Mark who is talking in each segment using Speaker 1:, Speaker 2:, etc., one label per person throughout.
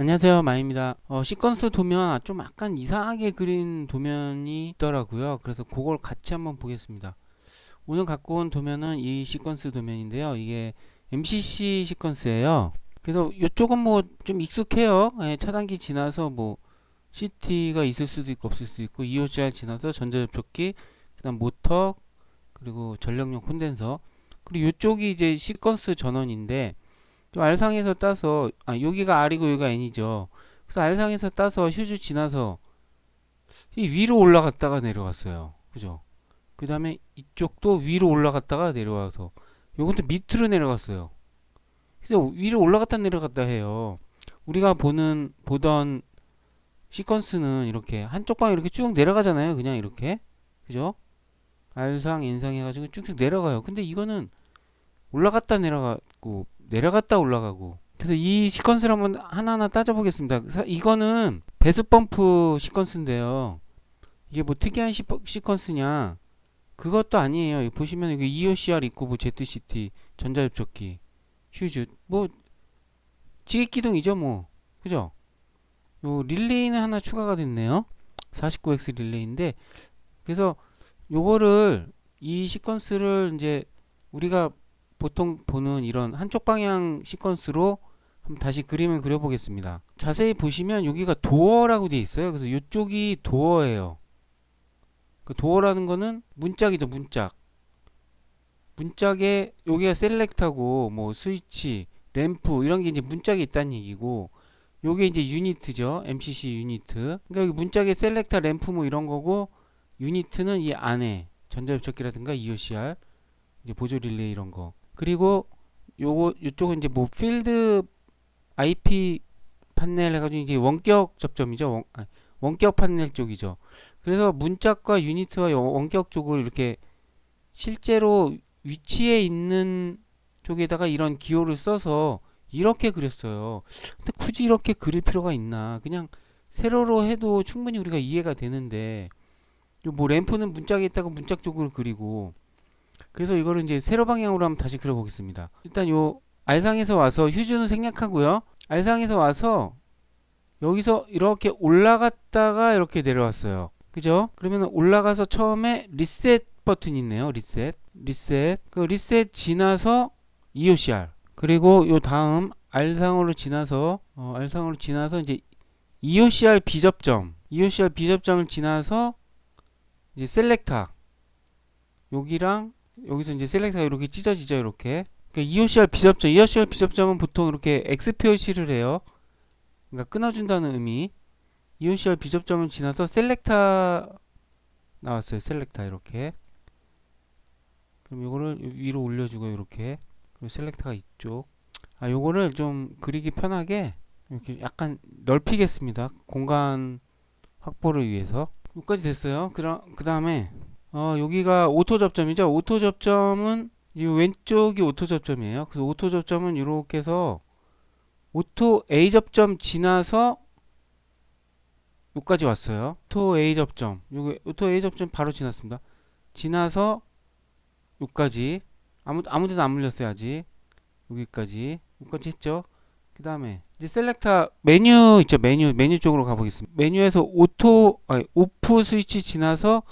Speaker 1: 안녕하세요. 마입니다. 어, 시퀀스 도면 좀 약간 이상하게 그린 도면이 있더라고요. 그래서 그걸 같이 한번 보겠습니다. 오늘 갖고 온 도면은 이 시퀀스 도면인데요. 이게 MCC 시퀀스예요. 그래서 이쪽은 뭐 좀 익숙해요. 예, 차단기 지나서 뭐 CT가 있을 수도 있고 없을 수도 있고 EOCR 지나서 전자접촉기 그 다음 모터 그리고 전력용 콘덴서. 그리고 이쪽이 이제 시퀀스 전원인데 좀 R상에서 따서 아 여기가 R이고 여기가 N이죠. 그래서 R상에서 따서 휴즈 지나서 이 위로 올라갔다가 내려갔어요. 그죠? 그 다음에 이쪽도 위로 올라갔다가 내려와서 요것도 밑으로 내려갔어요. 그래서 위로 올라갔다 내려갔다 해요. 우리가 보는 보던 시퀀스는 이렇게 한쪽 방에 이렇게 쭉 내려가잖아요. 그냥 이렇게 그죠? R상, N상 해가지고 쭉쭉 내려가요. 근데 이거는 올라갔다 내려가고 내려갔다 올라가고. 그래서 이 시퀀스를 한번 하나하나 따져보겠습니다. 사- 이거는 배수 펌프 시퀀스인데요. 이게 뭐 특이한 시, 시퀀스냐? 그것도 아니에요. 보시면 여기 EOCR 있고 뭐 ZCT 전자접촉기 휴즈. 뭐 지기기동이죠 뭐. 그죠? 요 릴레이는 하나 추가가 됐네요. 49X 릴레이인데. 그래서 요거를 이 시퀀스를 이제 우리가 보통 보는 이런 한쪽 방향 시퀀스로 다시 그림을 그려보겠습니다. 자세히 보시면 여기가 도어라고 되어 있어요. 그래서 이쪽이 도어예요. 그 도어라는 거는 문짝이죠, 문짝. 문짝에 여기가 셀렉트하고 뭐 스위치, 램프 이런 게 이제 문짝에 있다는 얘기고 요게 이제 유니트죠. MCC 유니트. 그러니까 여기 문짝에 셀렉터, 램프 뭐 이런 거고 유니트는 이 안에 전자접촉기라든가 EOCR 이제 보조 릴레이 이런 거. 그리고 요거 요쪽은 이제 뭐 필드 IP 판넬 해가지고 이게 원격 접점이죠. 원, 아, 원격 판넬 쪽이죠. 그래서 문짝과 유니트와 요 원격 쪽을 이렇게 실제로 위치에 있는 쪽에다가 이런 기호를 써서 이렇게 그렸어요. 근데 굳이 이렇게 그릴 필요가 있나? 그냥 세로로 해도 충분히 우리가 이해가 되는데 요뭐 램프는 문짝에 있다가 문짝 쪽으로 그리고 그래서 이거를 이제 세로 방향으로 한번 다시 그려보겠습니다. 일단 요 R상에서 와서 휴즈는 생략하고요. R상에서 와서 여기서 이렇게 올라갔다가 이렇게 내려왔어요. 그죠? 그러면 올라가서 처음에 리셋 버튼이 있네요. 리셋. 리셋. 그 리셋 지나서 EOCR. 그리고 요 다음 R상으로 지나서 어, R상으로 지나서 이제 EOCR 비접점. EOCR 비접점을 지나서 이제 셀렉터. 여기랑 여기서 이제 셀렉터가 이렇게 찢어지죠 이렇게. 그러니까 EOCR 비접점 EOCR 비접점은 보통 이렇게 X 표시를 해요. 그러니까 끊어준다는 의미. EOCR 비접점을 지나서 셀렉터 나왔어요 셀렉터 이렇게. 그럼 요거를 위로 올려주고 이렇게. 그리고 셀렉터가 이쪽. 아 요거를 좀 그리기 편하게 이렇게 약간 넓히겠습니다. 공간 확보를 위해서. 여기까지 됐어요. 그럼 그 다음에 어, 여기가 오토 접점이죠. 오토 접점은 이 왼쪽이 오토 접점이에요. 그래서 오토 접점은 이렇게 해서 오토 A 접점 지나서 여기까지 왔어요. 오토 A 접점. 여기 오토 A 접점 바로 지났습니다. 지나서 여기까지 아무 아무데도 안 물렸어요, 아직. 여기까지. 여기까지 했죠. 그 다음에 이제 셀렉터 메뉴 있죠. 메뉴 메뉴 쪽으로 가 보겠습니다. 메뉴에서 오토 아니 오프 스위치 지나서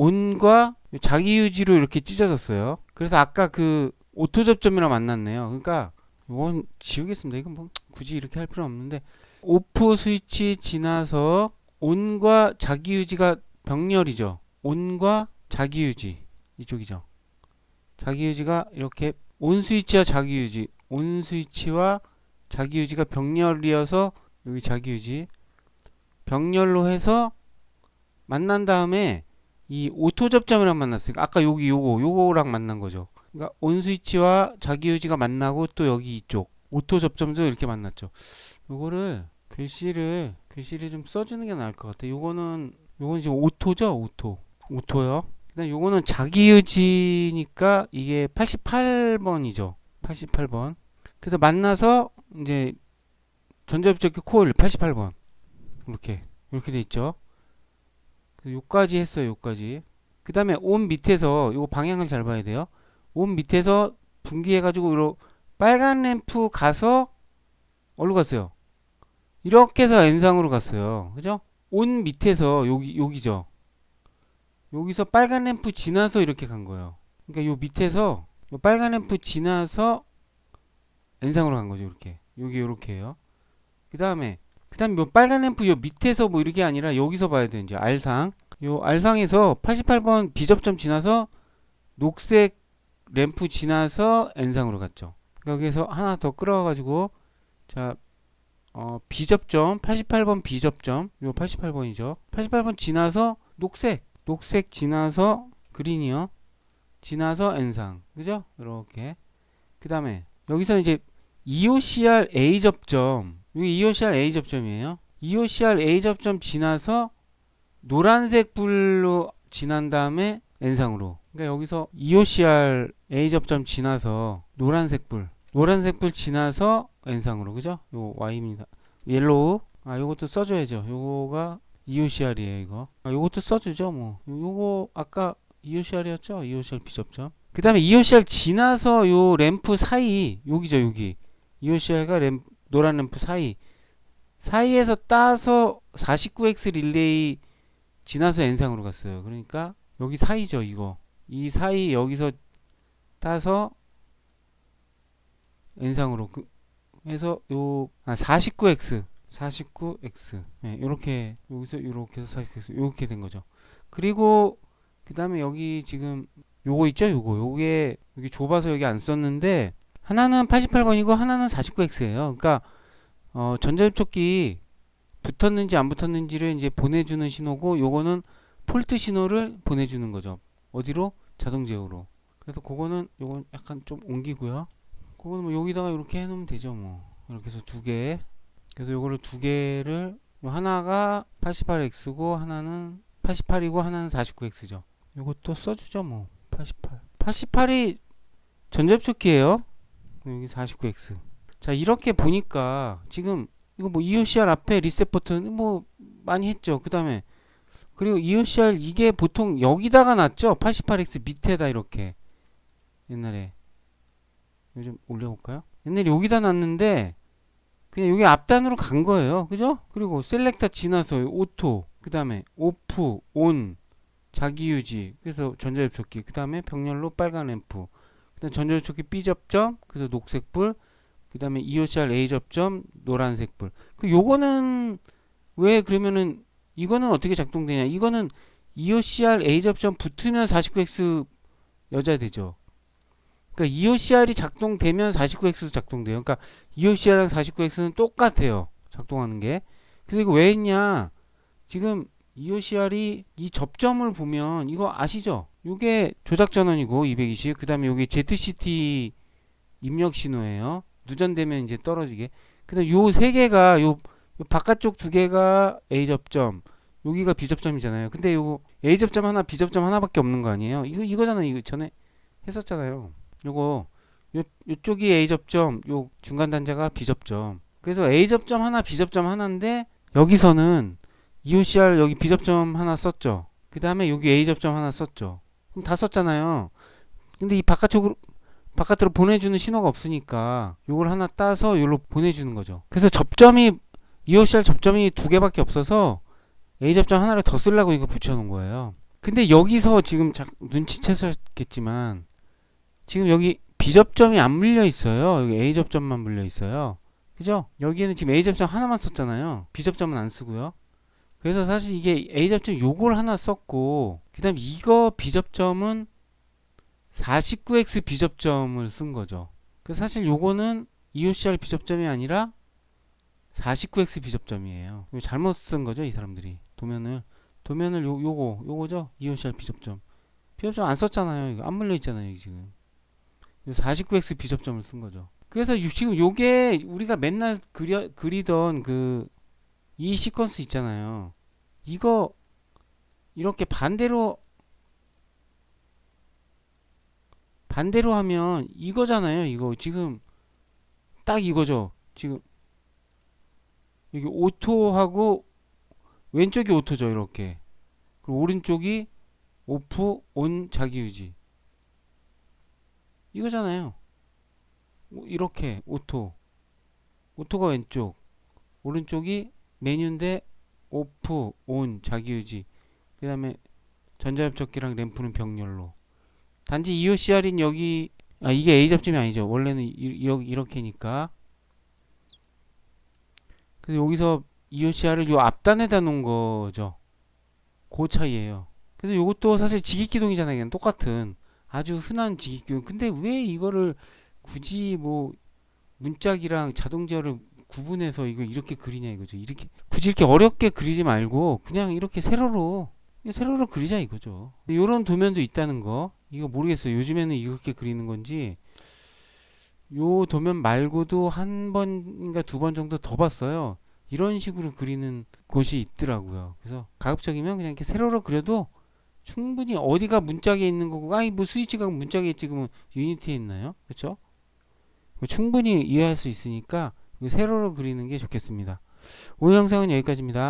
Speaker 1: 온과 자기 유지로 이렇게 찢어졌어요. 그래서 아까 그 오토 접점이랑 만났네요. 그러니까 이건 지우겠습니다. 이건 뭐 굳이 이렇게 할 필요 없는데 오프 스위치 지나서 온과 자기 유지가 병렬이죠. 온과 자기 유지 이쪽이죠. 자기 유지가 이렇게 온 스위치와 자기 유지, 온 스위치와 자기 유지가 병렬이어서 여기 자기 유지 병렬로 해서 만난 다음에 이 오토 접점이랑 만났으니까 아까 여기 요거 요거랑 만난 거죠. 그러니까 온 스위치와 자기 유지가 만나고 또 여기 이쪽 오토 접점도 이렇게 만났죠. 요거를 글씨를 글씨를 좀 써주는 게 나을 것 같아. 요거는 요건 지금 오토죠, 오토 오토요. 그다음 요거는 자기 유지니까 이게 88번이죠. 88번. 그래서 만나서 이제 전자접촉기 코일 88번 이렇게 이렇게 돼 있죠. 요까지 했어요. 요까지. 그 다음에 온 밑에서 요거 방향을 잘 봐야 돼요. 온 밑에서 분기해가지고 요 빨간 램프 가서 어디로 갔어요? 이렇게 해서 N상으로 갔어요. 그죠? 온 밑에서 여기 여기죠. 여기서 빨간 램프 지나서 이렇게 간 거예요. 그러니까 요 밑에서 요 빨간 램프 지나서 N상으로 간 거죠. 이렇게. 여기 이렇게요. 그 다음에 그 다음에 요 빨간 램프 요 밑에서 뭐 이렇게 아니라 여기서 봐야 돼요. 이제 R상. 요 R상에서 88번 B접점 지나서 녹색 램프 지나서 N상으로 갔죠. 여기에서 하나 더 끌어와 가지고 자 어, B접점 88번 B접점 요 88번이죠. 88번 지나서 녹색 녹색 지나서 그린이요. 지나서 N상 그죠? 이렇게 그 다음에 여기서 이제 EOCR A 접점 여기 EOCR A 접점이에요. EOCR A 접점 지나서 노란색 불로 지난 다음에 N상으로 그러니까 여기서 EOCR A 접점 지나서 노란색 불 노란색 불 지나서 N상으로 그죠? 요 Y입니다. 옐로우 아 요것도 써줘야죠. 요거가 EOCR이에요 이거. 아 요것도 써주죠 뭐. 요거 아까 EOCR이었죠? EOCR 비접점. 그 다음에 EOCR 지나서 요 램프 사이 여기죠 여기 EOCR과 램 노란 램프 사이. 사이에서 따서 49X 릴레이 지나서 N상으로 갔어요. 그러니까 여기 사이죠 이거. 이 사이 여기서 따서 N상으로 그 해서 요 아, 49x 49x 네, 이렇게 여기서 이렇게 해서 49x 이렇게 된 거죠. 그리고 그 다음에 여기 지금 요거 있죠 요거? 요게 여기 좁아서 여기 안 썼는데 하나는 88번이고 하나는 49x예요. 그러니까 어, 전자접촉기 붙었는지 안 붙었는지를 이제 보내주는 신호고 요거는 폴트 신호를 보내주는 거죠. 어디로? 자동 제어로. 그래서 그거는 요건 약간 좀 옮기고요. 그거는 뭐 여기다가 이렇게 해놓으면 되죠 뭐 이렇게 해서 두 개 그래서 요거를 두 개를 요 하나가 88x고 하나는 88이고 하나는 49x죠 요것도 써주죠 뭐 88. 88이 전자접촉기예요. 여기 49x. 자 이렇게 보니까 지금 이거 뭐 EOCR 앞에 리셋 버튼 뭐 많이 했죠. 그 다음에 그리고 EOCR 이게 보통 여기다가 놨죠. 88x 밑에다 이렇게 옛날에 좀 올려볼까요? 옛날에 여기다 놨는데 그냥 여기 앞단으로 간 거예요. 그죠? 그리고 셀렉터 지나서 오토 그 다음에 오프 온 자기유지 그래서 전자접촉기 그 다음에 병렬로 빨간 램프 그 다음 전자접촉기 B 접점 그래서 녹색불 그 다음에 EOCR A 접점 노란색불. 그 요거는 왜 그러면은 이거는 어떻게 작동되냐? 이거는 EOCR A 접점 붙으면 49X 여자 되죠. 그러니까 EOCR이 작동되면 49X도 작동돼요. 그러니까 EOCR랑 49X는 똑같아요. 작동하는 게. 그래서 이거 왜 했냐? 지금 EOCR이 이 접점을 보면 이거 아시죠? 이게 조작 전원이고 220. 그다음에 여기 ZCT 입력 신호예요. 누전되면 이제 떨어지게. 그다음 요 세 개가 요, 요 바깥쪽 두 개가 A 접점, 여기가 B 접점이잖아요. 근데 요거 A 접점 하나, B 접점 하나밖에 없는 거 아니에요? 이거 이거잖아. 이거 전에 했었잖아요. 요거 요 요쪽이 A 접점, 요 중간 단자가 B 접점. 그래서 A 접점 하나, B 접점 하나인데 여기서는 EOCR 여기 B 접점 하나 썼죠. 그 다음에 여기 A 접점 하나 썼죠. 다 썼잖아요. 근데 이 바깥쪽으로 바깥으로 보내주는 신호가 없으니까 요걸 하나 따서 요로 보내주는 거죠. 그래서 접점이 EOCR 접점이 두 개밖에 없어서 A 접점 하나를 더 쓰려고 이거 붙여놓은 거예요. 근데 여기서 지금 자, 눈치채셨겠지만 지금 여기 B 접점이 안 물려 있어요. 여기 A 접점만 물려 있어요. 그죠? 여기에는 지금 A 접점 하나만 썼잖아요. B 접점은 안 쓰고요. 그래서 사실 이게 A 접점 요걸 하나 썼고 그 다음 이거 B 접점은 49x B 접점을 쓴 거죠. 그 사실 요거는 EOCR B 접점이 아니라 49x B 접점이에요. 이거 잘못 쓴 거죠, 이 사람들이. 도면을 도면을 요 요거 요거죠. EOCR B 접점. B 접점 안 썼잖아요. 이거 안 물려 있잖아요, 여기 지금. 49x B 접점을 쓴 거죠. 그래서 요- 지금 요게 우리가 맨날 그려, 그리던 그 이 시퀀스 있잖아요. 이거 이렇게 반대로 반대로 하면 이거잖아요. 이거 지금 딱 이거죠. 지금 여기 오토하고 왼쪽이 오토죠. 이렇게. 그리고 오른쪽이 오프 온 자기 유지. 이거잖아요. 오- 이렇게 오토. 오토가 왼쪽. 오른쪽이 메뉴인데 오프, 온, 자기유지. 그 다음에 전자접촉기랑 램프는 병렬로. 단지 EOCR인 여기, 아, 이게 A 접점이 아니죠. 원래는 이, 여- 이렇게니까. 그래서 여기서 EOCR을 요 앞단에다 놓은 거죠. 그 차이예요. 그래서 요것도 사실 직익기동이잖아요. 그냥 똑같은 아주 흔한 직익기동. 근데 왜 이거를 굳이 뭐 문짝이랑 자동제어를 구분해서 이거 이렇게 그리냐 이거죠. 이렇게 굳이 이렇게 어렵게 그리지 말고 그냥 이렇게 세로로 세로로 그리자 이거죠. 요런 도면도 있다는 거. 이거 모르겠어요. 요즘에는 이렇게 그리는 건지 요 도면 말고도 한 번인가 두 번 정도 더 봤어요. 이런 식으로 그리는 곳이 있더라고요. 그래서 가급적이면 그냥 이렇게 세로로 그려도 충분히 어디가 문짝에 있는 거고 아니 뭐 스위치가 문짝에 있지 그러면 유니티에 있나요? 그렇죠? 충분히 이해할 수 있으니까 세로로 그리는 게 좋겠습니다. 오늘 영상은 여기까지입니다.